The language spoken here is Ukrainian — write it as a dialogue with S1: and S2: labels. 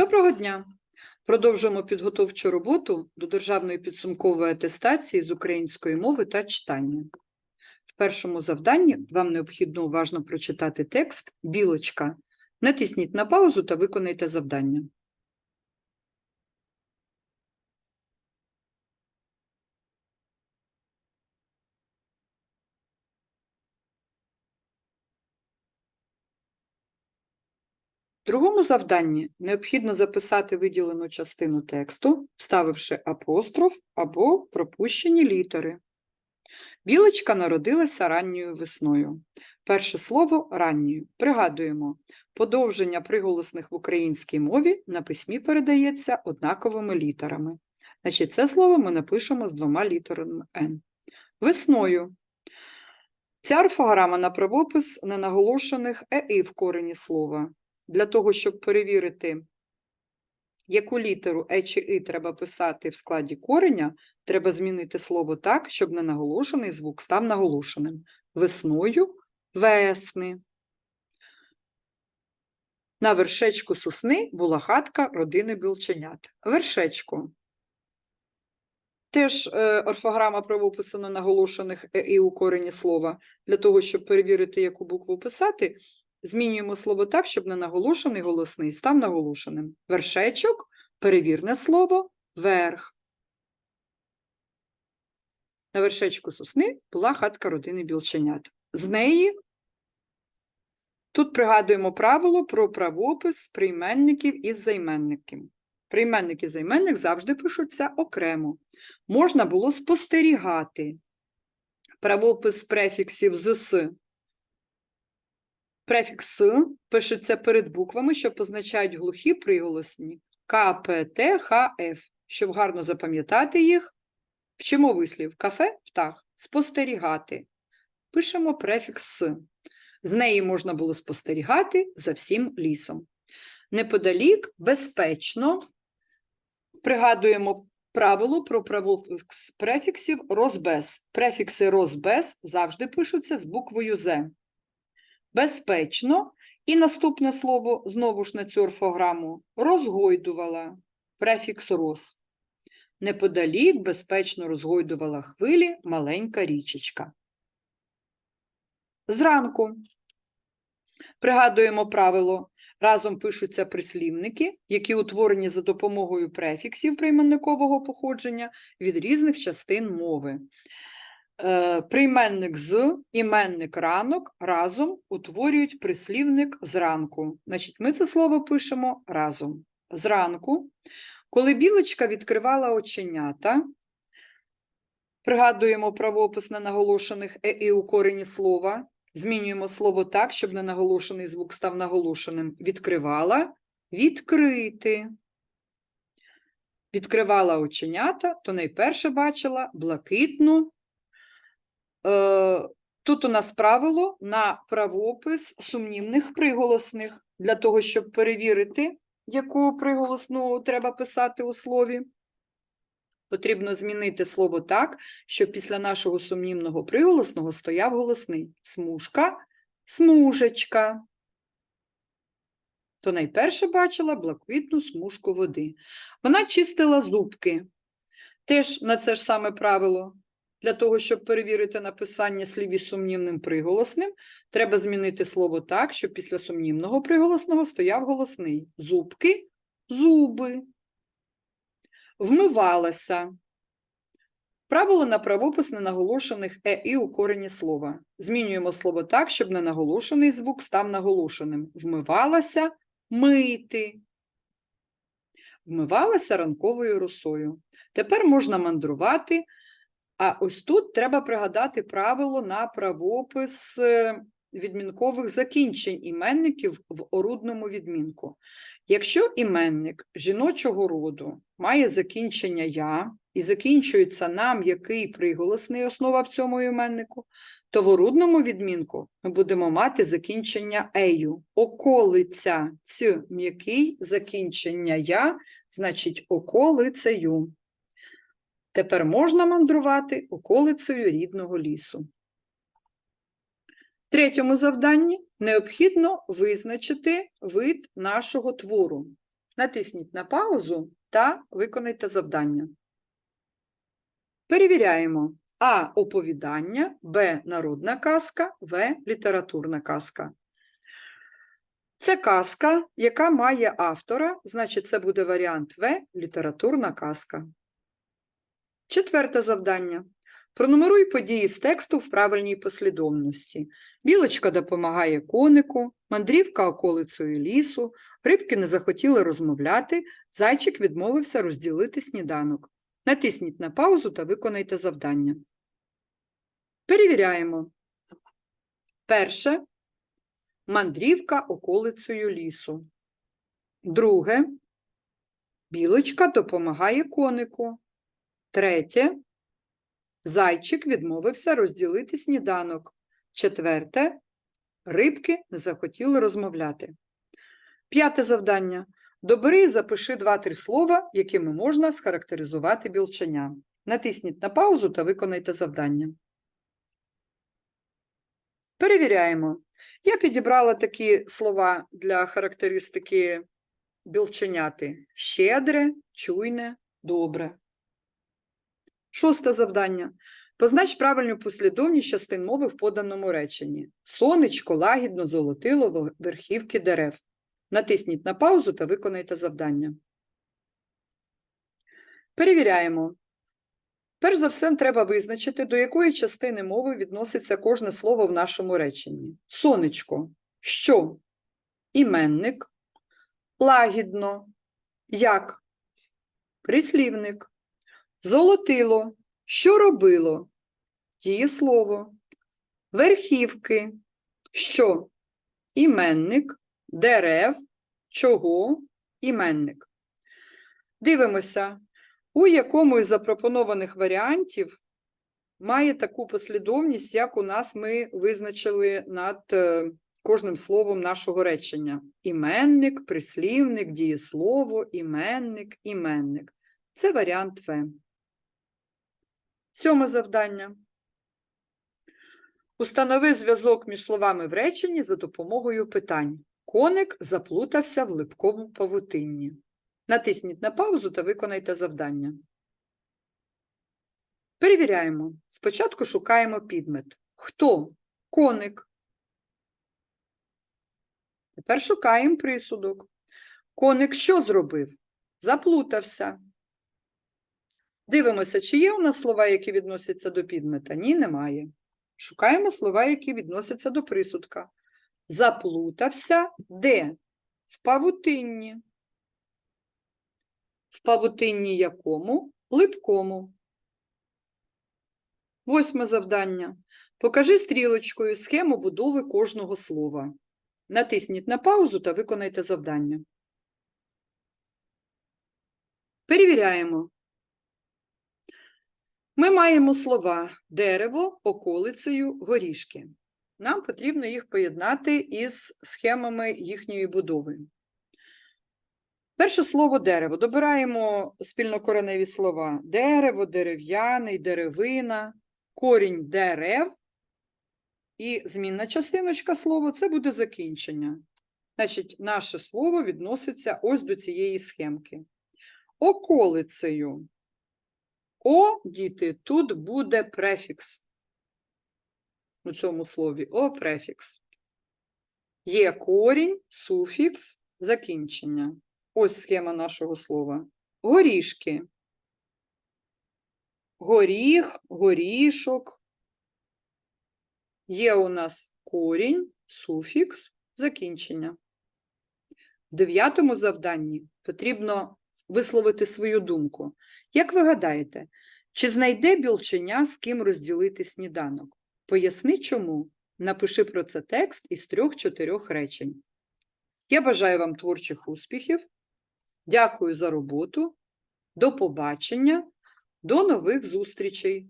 S1: Доброго дня! Продовжуємо підготовчу роботу до державної підсумкової атестації з української мови та читання. В першому завданні вам необхідно уважно прочитати текст «Білочка». Натисніть на паузу та виконайте завдання. Другому завданні необхідно записати виділену частину тексту, вставивши апостроф або пропущені літери. Білочка народилася ранньою весною. Перше слово ранньою. Пригадуємо, подовження приголосних в українській мові на письмі передається однаковими літерами. Значить, це слово ми напишемо з двома літерами Н. Весною. Ця орфограма на правопис ненаголошених ЕІ в корені слова. Для того, щоб перевірити, яку літеру Е чи И треба писати в складі кореня, треба змінити слово так, щоб ненаголошений звук став наголошеним. Весною весни. На вершечку сосни була хатка родини білченят. Вершечко. Теж е, орфограма правопису наголошених е і у корені слова. Для того, щоб перевірити, яку букву писати, змінюємо слово так, щоб ненаголошений голосний став наголошеним. Вершечок, перевірне слово, верх. На вершечку сосни була хатка родини білченят. З неї тут пригадуємо правило про правопис прийменників із займенників. Прийменник і займенник завжди пишуться окремо. Можна було спостерігати правопис префіксів з «с». Префікс пишеться перед буквами, що позначають глухі приголосні К, П, Т, Х, Ф. Щоб гарно запам'ятати їх, вчимо вислів кафе, птах, спостерігати. Пишемо префікс «с». З неї можна було спостерігати за всім лісом. Неподалік, безпечно, пригадуємо правило про префіксів розбез. Префікси розбез завжди пишуться з буквою «з». Безпечно. І наступне слово, знову ж на цю орфограму, розгойдувала, префікс роз. Неподалік безпечно розгойдувала хвилі маленька річечка. Зранку пригадуємо правило, разом пишуться прислівники, які утворені за допомогою префіксів прийменникового походження від різних частин мови. Е, Прийменник з, іменник ранок разом утворюють прислівник зранку. Значить, ми це слово пишемо разом. Зранку, коли білочка відкривала оченята, пригадуємо правопис ненаголошених е і у корені слова, змінюємо слово так, щоб ненаголошений звук став наголошеним. Відкривала відкрити. Відкривала оченята, то найперше бачила блакитну. Е, Тут у нас правило на правопис сумнівних приголосних. Для того, щоб перевірити, яку приголосну треба писати у слові, потрібно змінити слово так, щоб після нашого сумнівного приголосного стояв голосний. Смужка, смужечка. То найперше бачила блакитну смужку води. Вона чистила зубки. Теж на це ж саме правило. Для того, щоб перевірити написання слів із сумнівним приголосним, треба змінити слово так, щоб після сумнівного приголосного стояв голосний. Зубки, зуби. Вмивалася. Правило на правопис ненаголошених е і у корені слова. Змінюємо слово так, щоб ненаголошений звук став наголошеним. Вмивалася мити. Вмивалася ранковою росою. Тепер можна мандрувати. А ось тут треба пригадати правило на правопис е, відмінкових закінчень іменників в орудному відмінку. Якщо іменник жіночого роду має закінчення я і закінчується на м'який приголосний основа в цьому іменнику, то в орудному відмінку ми будемо мати закінчення ею. Околиця ць м'який закінчення я, значить околицею. Тепер можна мандрувати околицею рідного лісу. В третьому завданні необхідно визначити вид нашого твору. Натисніть на паузу та виконайте завдання. Перевіряємо. А. Оповідання, Б. Народна казка, В. Літературна казка. Це казка, яка має автора, значить, це буде варіант В. Літературна казка. Четверте завдання. Пронумеруй події з тексту в правильній послідовності. Білочка допомагає конику, мандрівка околицею лісу, рибки не захотіли розмовляти, зайчик відмовився розділити сніданок. Натисніть на паузу та виконайте завдання. Перевіряємо. Перше. Мандрівка околицею лісу. Друге. Білочка допомагає конику. Третє. Зайчик відмовився розділити сніданок. Четверте. Рибки не захотіли розмовляти. П'яте завдання. Добери і запиши два-три слова, якими можна схарактеризувати білченя. Натисніть на паузу та виконайте завдання. Перевіряємо. Я підібрала такі слова для характеристики білченяти: щедре, чуйне, добре. Шосте завдання. Познач правильну послідовність частин мови в поданому реченні. Сонечко лагідно золотило вер- верхівки дерев. Натисніть на паузу та виконайте завдання. Перевіряємо. Перш за все, треба визначити, до якої частини мови відноситься кожне слово в нашому реченні. Сонечко. Що? Іменник. Лагідно. Як? Прислівник. Золотило. Що робило? Дієслово. Верхівки. Що? Іменник. Дерев. Чого? Іменник. Дивимося, у якому із запропонованих варіантів має таку послідовність, як у нас ми визначили над е, кожним словом нашого речення. Іменник, прислівник, дієслово, іменник, іменник. Це варіант В. Сьоме завдання. Установи зв'язок між словами в реченні за допомогою питань. Коник заплутався в липкому павутинні. Натисніть на паузу та виконайте завдання. Перевіряємо. Спочатку шукаємо підмет. Хто? Коник. Тепер шукаємо присудок. Коник що зробив? Заплутався. Дивимося, чи є у нас слова, які відносяться до підмета? Ні, немає. Шукаємо слова, які відносяться до присудка. Заплутався де? В павутинні. В павутинні якому? Липкому. Восьме завдання. Покажи стрілочкою схему будови кожного слова. Натисніть на паузу та виконайте завдання. Перевіряємо. Ми маємо слова дерево, околицею, горішки. Нам потрібно їх поєднати із схемами їхньої будови. Перше слово дерево. Добираємо спільнокореневі слова: дерево, дерев'яний, деревина, корінь дерев. І змінна частиночка слова це буде закінчення. Значить, наше слово відноситься ось до цієї схемки. Околицею. О, діти, тут буде префікс. У цьому слові О префікс. Є корінь, суфікс, закінчення. Ось схема нашого слова. Горішки. Горіх, горішок. Є у нас корінь, суфікс, закінчення. В дев'ятому завданні потрібно висловити свою думку. Як ви гадаєте, чи знайде білченя з ким розділити сніданок? Поясни чому. Напиши про це текст із трьох-чотирьох речень. Я бажаю вам творчих успіхів. Дякую за роботу. До побачення. До нових зустрічей!